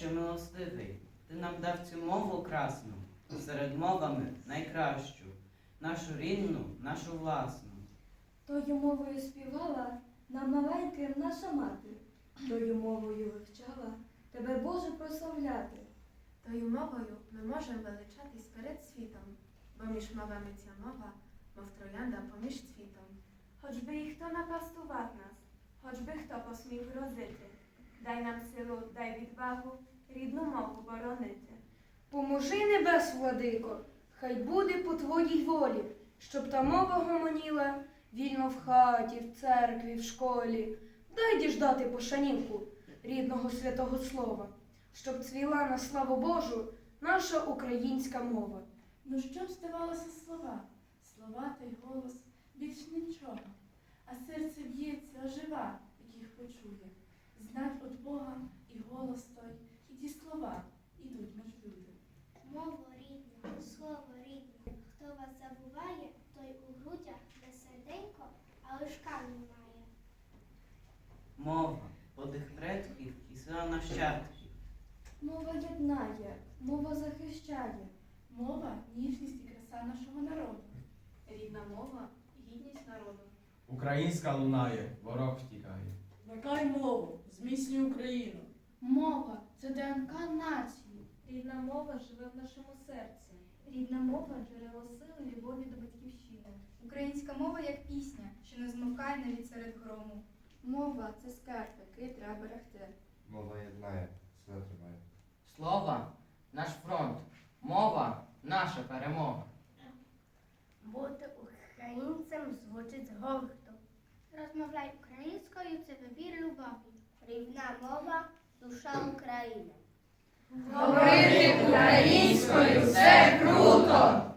Отче милостивий, Ти нам дав цю мову красну, серед мовами найкращу, нашу рідну, нашу власну. Тою мовою співала нам маленьким наша мати, тою мовою вивчала тебе, Боже, прославляти. Тою мовою ми можемо величатись перед світом, бо між мовами ця мова, мов троянда поміж цвітом. Хоч би і хто напастував нас, хоч би хто посмів грозити, дай нам силу, дай відвагу, рідну мову боронити. Поможи небес, владико, хай буде по твоїй волі, щоб та мова гомоніла вільно в хаті, в церкві, в школі. Дай діждати пошанівку рідного святого слова, щоб цвіла на славу Божу наша українська мова. Ну що ж здавалося слова? Слова та й голос більш нічого. А серце б'ється, ожива, як їх почує. Знать от Бога і голос той, і ті слова ідуть між люди. Мову рідну, слово рідне, хто вас забуває, той у грудях не серденько, а лиш камінь має. Мова, подих предків і сила нащадків. Мова єднає, мова захищає. Мова ніжність і краса нашого народу. Рідна мова гідність народу. Українська лунає, ворог втікає. Плекай мову, зміцнюй Україну. Мова це ДНК нації. Рідна мова живе в нашому серці. Рідна мова джерело сили, любові до батьківщини. Українська мова як пісня, що не змовкає навіть серед грому. Мова це скарб, який треба берегти. Мова єднає, сила тримає. Слово наш фронт, мова наша перемога. Бути українцем звучить гордо. Розмовляй українською це вибір любові. Рівна мова, душа України. Говорити українською це круто!